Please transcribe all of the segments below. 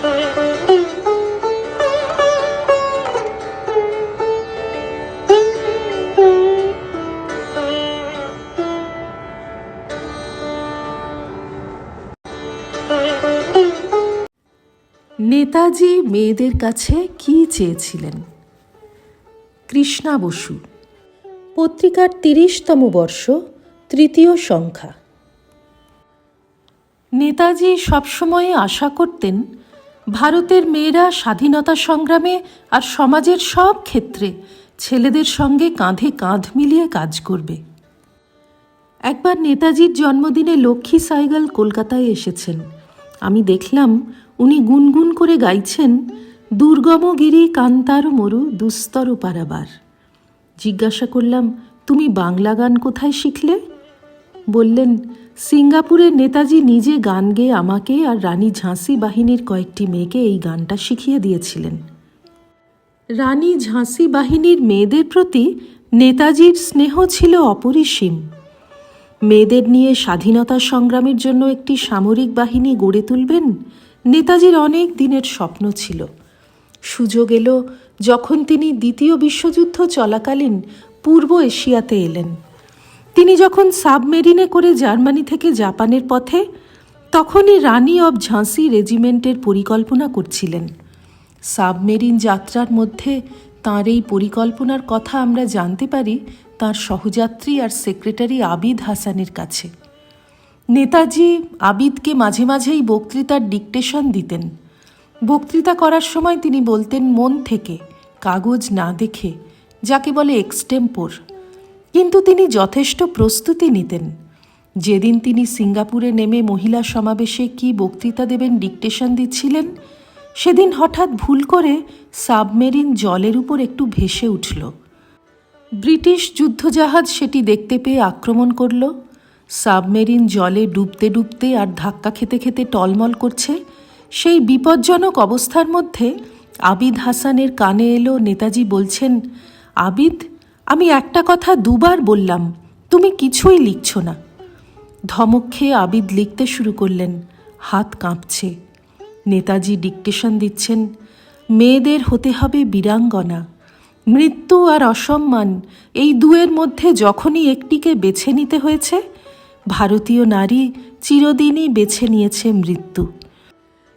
নেতাজি মেয়েদের কাছে কি চেয়েছিলেন? কৃষ্ণা বসু। পত্রিকার তিরিশতম বর্ষ, তৃতীয় সংখ্যা। নেতাজি সবসময় আশা করতেন ভারতের মেয়েরা স্বাধীনতা সংগ্রামে আর সমাজের সব ক্ষেত্রে ছেলেদের সঙ্গে কাঁধে কাঁধ মিলিয়ে কাজ করবে। একবার নেতাজির জন্মদিনে লক্ষ্মী সাইগাল কলকাতায় এসেছেন। আমি দেখলাম উনি গুনগুন করে গাইছেন, দুর্গম গিরি কান্তার মরু দুস্তর পারাবার। জিজ্ঞাসা করলাম, তুমি বাংলা গান কোথায় শিখলে? বললেন, সিঙ্গাপুরের নেতাজি নিজে গান গেয়ে আমাকে আর রানী ঝাঁসি বাহিনীর কয়েকটি মেয়েকে এই গানটা শিখিয়ে দিয়েছিলেন। রানী ঝাঁসি বাহিনীর মেয়েদের প্রতি নেতাজির স্নেহ ছিল অপরিসীম। মেয়েদের নিয়ে স্বাধীনতা সংগ্রামের জন্য একটি সামরিক বাহিনী গড়ে তুলবেন নেতাজির অনেক দিনের স্বপ্ন ছিল। সুযোগ এলো যখন তিনি দ্বিতীয় বিশ্বযুদ্ধ চলাকালীন পূর্ব এশিয়াতে এলেন। তিনি যখন সাবমেরিনে করে জার্মানি থেকে জাপানের পথে, তখনই রানী অব ঝাঁসি রেজিমেন্টের পরিকল্পনা করছিলেন। সাবমেরিন যাত্রার মধ্যে তাঁর এই পরিকল্পনার কথা আমরা জানতে পারি তার সহযাত্রী আর সেক্রেটারি আবিদ হাসানের কাছে। নেতাজি আবিদকে মাঝে মাঝেই বক্তৃতার ডিকটেশন দিতেন। বক্তৃতা করার সময় তিনি বলতেন, মন থেকে, কাগজ না দেখে, যাকে বলে এক্সটেম্পোর। কিন্তু তিনি যথেষ্ট প্রস্তুতি নিতেন। যেদিন তিনি সিঙ্গাপুরে নেমে মহিলা সমাবেশে কি বক্তৃতা দেবেন ডিকটেশন দিচ্ছিলেন, সেদিন হঠাৎ ভুল করে সাবমেরিন জলের উপর একটু ভেসে উঠল। ব্রিটিশ যুদ্ধজাহাজ সেটি দেখতে পেয়ে আক্রমণ করল। সাবমেরিন জলে ডুবতে ডুবতে আর ধাক্কা খেতে খেতে টলমল করছে। সেই বিপজ্জনক অবস্থার মধ্যে আবিদ হাসানের কানে এলো নেতাজি বলছেন, আবিদ আমি একটা কথা দুবার বললাম, তুমি কিছুই লিখছ না। ধমক খেয়ে আবিদ লিখতে শুরু করলেন, হাত কাঁপছে। নেতাজি ডিকটেশন দিচ্ছেন, মেয়েদের হতে হবে বীরাঙ্গনা। মৃত্যু আর অসম্মান, এই দুয়ের মধ্যে যখনই একটিকে বেছে নিতে হয়েছে, ভারতীয় নারী চিরদিনই বেছে নিয়েছে মৃত্যু।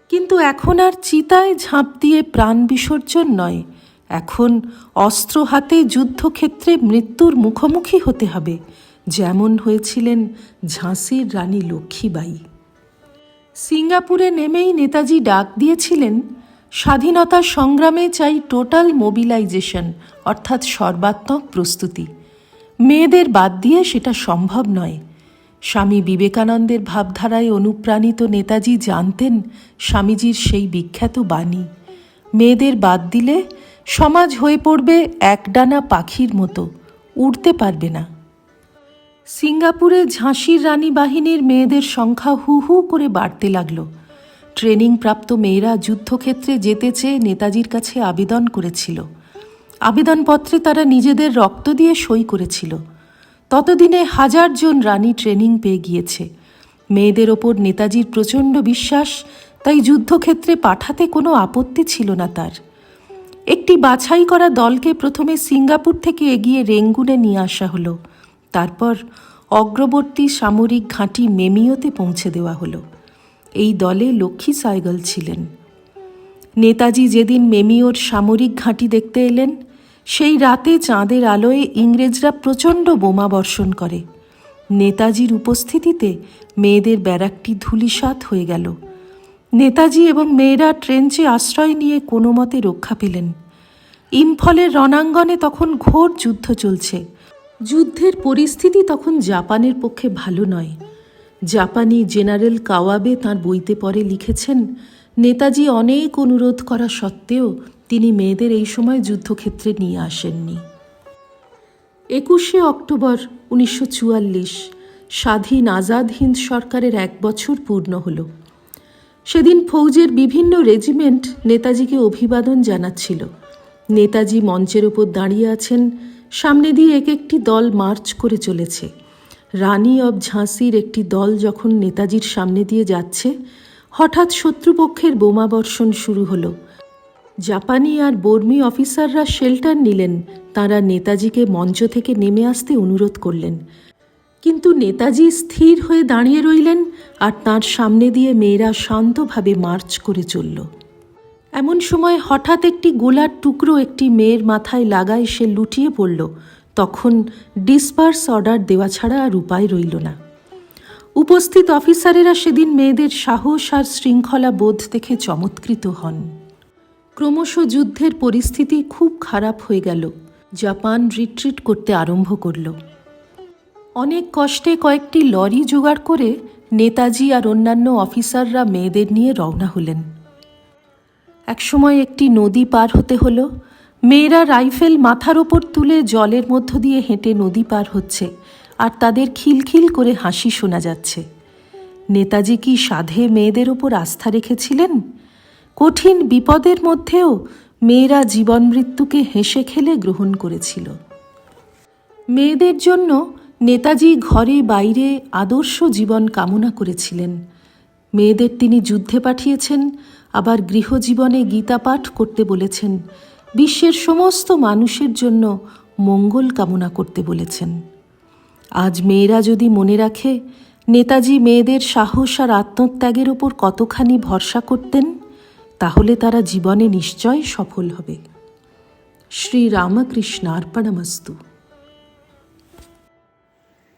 কিন্তু এখন আর চিতায় ঝাঁপ দিয়ে প্রাণ বিসর্জন নয়। এখন অস্ত্র হাতে যুদ্ধক্ষেত্রে মৃত্যুর মুখোমুখি হতে হবে, যেমন হয়েছিলেন ঝাঁসির রানী লক্ষ্মীবাই সিঙ্গাপুরে নেমেই নেতাজি ডাক দিয়েছিলেন, স্বাধীনতা সংগ্রামে চাই টোটাল মোবিলাইজেশন, অর্থাৎ সর্বাত্মক প্রস্তুতি। মেয়েদের বাদ দিয়ে সেটা সম্ভব নয়। স্বামী বিবেকানন্দের ভাবধারায় অনুপ্রাণিত নেতাজি জানতেন স্বামীজির সেই বিখ্যাত বাণী। মেয়েদের বাদ দিলে সমাজ হয়ে পড়বে একডানা পাখির মতো, উড়তে পারবে না। সিঙ্গাপুরে ঝাঁসির রানী বাহিনীর মেয়েদের সংখ্যা হু হু করে বাড়তে লাগল। ট্রেনিং প্রাপ্ত মেয়েরা যুদ্ধক্ষেত্রে যেতে চেয়ে নেতাজির কাছে আবেদন করেছিল। আবেদনপত্রে তারা নিজেদের রক্ত দিয়ে সই করেছিল। ততদিনে হাজার জন রানী ট্রেনিং পেয়ে গিয়েছে। মেয়েদের ওপর নেতাজির প্রচণ্ড বিশ্বাস, তাই যুদ্ধক্ষেত্রে পাঠাতে কোনো আপত্তি ছিল না তার। একটি বাছাই করা দলকে প্রথমে সিঙ্গাপুর থেকে এগিয়ে রেঙ্গুনে নিয়ে আসা হলো। তারপর অগ্রবর্তী সামরিক ঘাঁটি মেমিওতে পৌঁছে দেওয়া হলো। এই দলে লক্ষ্মী সাইগল ছিলেন। নেতাজি যেদিন মেমিওর সামরিক ঘাঁটি দেখতে এলেন, সেই রাতে চাঁদের আলোয় ইংরেজরা প্রচণ্ড বোমা বর্ষণ করে। নেতাজির উপস্থিতিতে মেয়েদের ব্যারাকটি ধূলিসাৎ হয়ে গেল। নেতাজি এবং মেয়েরা ট্রেঞ্চে আশ্রয় নিয়ে কোনো মতে রক্ষা পেলেন। ইম্ফলের রণাঙ্গনে তখন ঘোর যুদ্ধ চলছে। যুদ্ধের পরিস্থিতি তখন জাপানের পক্ষে ভালো নয়। জাপানি জেনারেল কাওয়াবে তাঁর বইতে পরে লিখেছেন, নেতাজি অনেক অনুরোধ করা সত্ত্বেও তিনি মেয়েদের এই সময় যুদ্ধক্ষেত্রে নিয়ে আসেননি। একুশে অক্টোবর উনিশশো চুয়াল্লিশ, স্বাধীন আজাদ হিন্দ সরকারের এক বছর পূর্ণ হল। সেদিন ফৌজের বিভিন্ন রেজিমেন্ট নেতাজিকে অভিবাদন জানাচ্ছিল। নেতাজি মঞ্চের ওপর দাঁড়িয়ে আছেন, সামনে দিয়ে এক একটি দল মার্চ করে চলেছে। রানী অব ঝাঁসির একটি দল যখন নেতাজির সামনে দিয়ে যাচ্ছে, হঠাৎ শত্রুপক্ষের বোমাবর্ষণ শুরু হলো। জাপানি আর বর্মী অফিসাররা শেল্টার নিলেন, তারা নেতাজিকে মঞ্চ থেকে নেমে আসতে অনুরোধ করলেন। কিন্তু নেতাজি স্থির হয়ে দাঁড়িয়ে রইলেন আর তার সামনে দিয়ে মেয়েরা শান্তভাবে মার্চ করে চলল। এমন সময় হঠাৎ একটি গোলার টুকরো একটি মেয়ের মাথায় লাগায় সে লুটিয়ে পড়ল। তখন ডিসপার্স অর্ডার দেওয়া ছাড়া আর উপায় রইল না। উপস্থিত অফিসারেরা সেদিন মেয়েদের সাহস আর শৃঙ্খলা বোধ দেখে চমৎকৃত হন। ক্রমশ যুদ্ধের পরিস্থিতি খুব খারাপ হয়ে গেল। জাপান রিট্রিট করতে আরম্ভ করল। অনেক কষ্টে কয়েকটি লরি জোগাড় করে নেতাজি আর অন্যান্য অফিসাররা মেয়েদের নিয়ে রওনা হলেন। একসময় একটি নদী পার হতে হলো। মেয়েরা রাইফেল মাথার ওপর তুলে জলের মধ্য দিয়ে হেঁটে নদী পার হচ্ছে আর তাদের খিলখিল করে হাসি শোনা যাচ্ছে। নেতাজি কি সাধে মেয়েদের ওপর আস্থা রেখেছিলেন? কঠিন বিপদের মধ্যেও মেয়েরা জীবন মৃত্যুকে হেসে খেলে গ্রহণ করেছিল। মেয়েদের জন্য নেতাজি ঘরে বাইরে আদর্শ জীবন কামনা করেছিলেন। মেয়েদের তিনি যুদ্ধে পাঠিয়েছেন, আবার গৃহজীবনে গীতা পাঠ করতে বলেছেন, বিশ্বের সমস্ত মানুষের জন্য মঙ্গল কামনা করতে বলেছেন। আজ মেয়েরা যদি মনে রাখে, নেতাজি মেয়েদের সাহস আর আত্মত্যাগের ওপর কতখানি ভরসা করতেন, তাহলে তারা জীবনে নিশ্চয় সফল হবে। শ্রী রামকৃষ্ণার্পণমস্তু